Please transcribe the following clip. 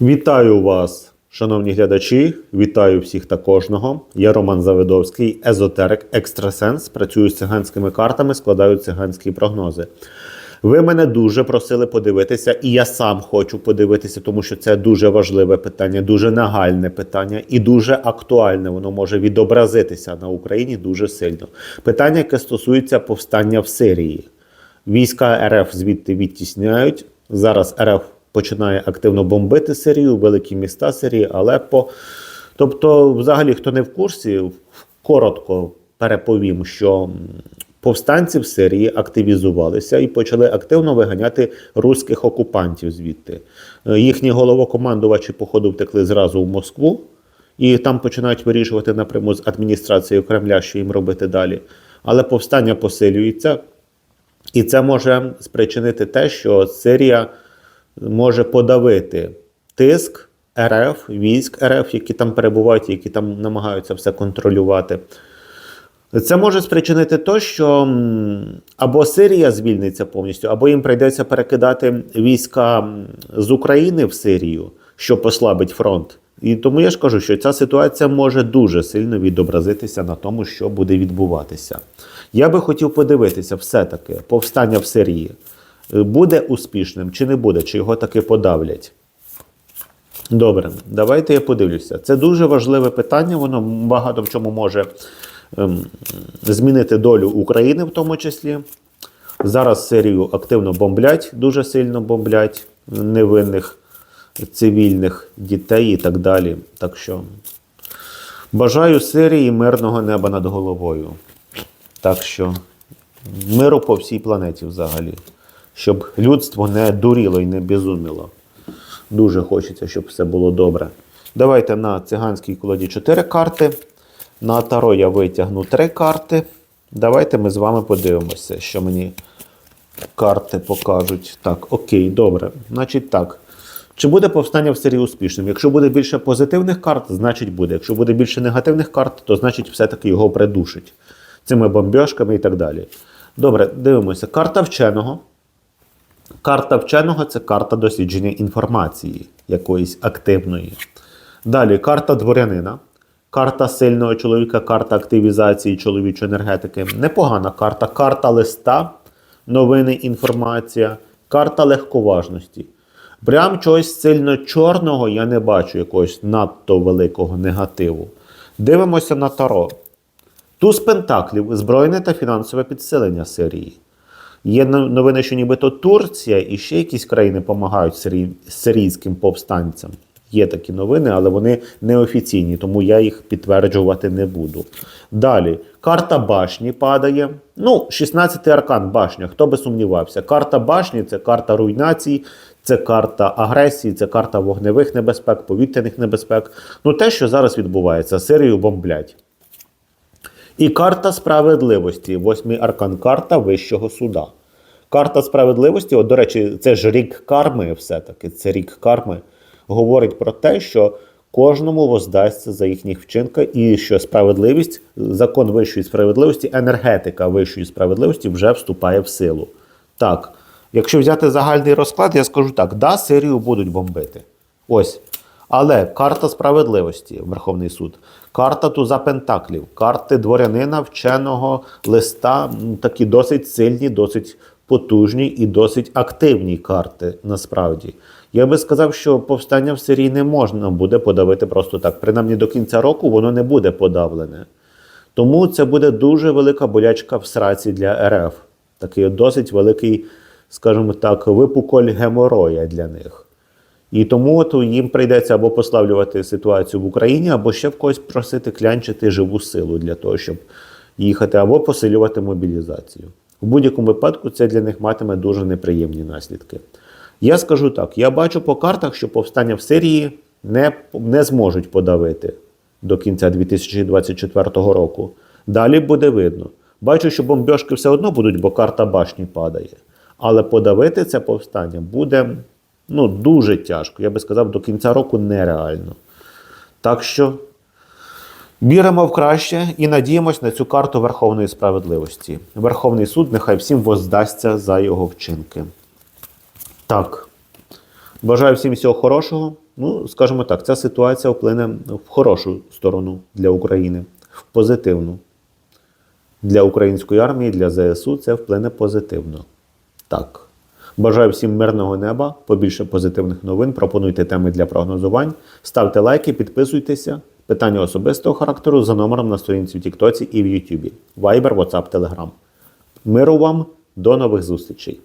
Вітаю вас, шановні глядачі. Вітаю всіх та кожного. Я Роман Завидовський, езотерик, екстрасенс. Працюю з циганськими картами, складаю циганські прогнози. Ви мене дуже просили подивитися, і я сам хочу подивитися, тому що це дуже важливе питання, дуже нагальне питання і дуже актуальне. Воно може відобразитися на Україні дуже сильно. Питання, яке стосується повстання в Сирії. Війська РФ звідти відтісняють. Зараз РФ починає активно бомбити Сирію, великі міста Сирії, Алеппо. Тобто, взагалі, хто не в курсі, коротко переповім, що повстанці в Сирії активізувалися і почали активно виганяти руських окупантів звідти. Е, Їхні головокомандувачі, походу, втекли зразу в Москву. І там починають вирішувати напряму з адміністрацією Кремля, що їм робити далі. Але повстання посилюється, і це може спричинити те, що Сирія може подавити тиск РФ, військ РФ, які там перебувають, які там намагаються все контролювати. Це може спричинити те, що або Сирія звільниться повністю, або їм прийдеться перекидати війська з України в Сирію, що послабить фронт. І тому я ж кажу, що ця ситуація може дуже сильно відобразитися на тому, що буде відбуватися. Я би хотів подивитися, все-таки повстання в Сирії буде успішним чи не буде, чи його таки подавлять. Добре, давайте я подивлюся. Це дуже важливе питання, воно багато в чому може ем, змінити долю України в тому числі. Зараз Сирію активно бомблять, дуже сильно бомблять невинних цивільних дітей і так далі. Так що бажаю Сирії мирного неба над головою. Так що миру по всій планеті взагалі. Щоб людство не дуріло і не безуміло. Дуже хочеться, щоб все було добре. Давайте на циганській колоді 4 карти. На таро я витягну 3 карти. Давайте ми з вами подивимося, що мені карти покажуть. Так, окей, добре. Значить так. Чи буде повстання в Сирії успішним? Якщо буде більше позитивних карт, значить буде. Якщо буде більше негативних карт, то значить все-таки його придушить цими бомбьошками і так далі. Добре, дивимося. Карта вченого. Карта вченого це карта дослідження інформації якоїсь активної. Далі карта дворянина, карта сильного чоловіка, карта активізації чоловічої енергетики. Непогана карта, карта листа, новини, інформація, карта легковажності. Прям чогось сильно чорного я не бачу, якогось надто великого негативу. Дивимося на Таро. Туз Пентаклів збройне та фінансове підсилення Сирії. Є новини, що нібито Турція і ще якісь країни допомагають сирій- сирійським повстанцям. Є такі новини, але вони неофіційні, тому я їх підтверджувати не буду. Далі, карта башні падає. Ну, 16-й аркан башня, хто би сумнівався. Карта башні це карта руйнацій, це карта агресії, це карта вогневих небезпек, повітряних небезпек. Ну, те, що зараз відбувається, Сирію бомблять. І карта справедливості. Восьмий аркан карта Вищого суда. Карта справедливості, от, до речі, це ж рік карми, все-таки, це рік карми, говорить про те, що кожному воздасться за їхніх вчинка, і що справедливість, закон вищої справедливості, енергетика вищої справедливості вже вступає в силу. Так, якщо взяти загальний розклад, я скажу так: да, Сирію будуть бомбити. Ось. Але карта справедливості, Верховний суд, карта туза Пентаклів, карти дворянина, вченого листа, такі досить сильні, досить потужні і досить активні карти насправді. Я би сказав, що повстання в Сирії не можна буде подавити просто так. Принаймні до кінця року воно не буде подавлене. Тому це буде дуже велика болячка в сраці для РФ. Такий досить великий, скажімо так, випуколь геморроя для них. І тому от їм прийдеться або послаблювати ситуацію в Україні, або ще в когось просити клянчити живу силу для того, щоб їхати, або посилювати мобілізацію. В будь-якому випадку це для них матиме дуже неприємні наслідки. Я скажу так: я бачу по картах, що повстання в Сирії не, не зможуть подавити до кінця 2024 року. Далі буде видно. Бачу, що бомбьошки все одно будуть, бо карта башні падає. Але подавити це повстання буде ну, дуже тяжко. Я би сказав, до кінця року нереально. Так що віримо в краще і надіємось на цю карту Верховної справедливості. Верховний суд нехай всім воздасться за його вчинки. Так. Бажаю всім всього хорошого. Ну, скажімо так, ця ситуація вплине в хорошу сторону для України, в позитивну. Для української армії, для ЗСУ це вплине позитивно. Так. Бажаю всім мирного неба, побільше позитивних новин. Пропонуйте теми для прогнозувань. Ставте лайки, підписуйтеся. Питання особистого характеру за номером на сторінці в Тіктоці і в Ютубі. Viber, WhatsApp, Telegram. Миру вам, до нових зустрічей!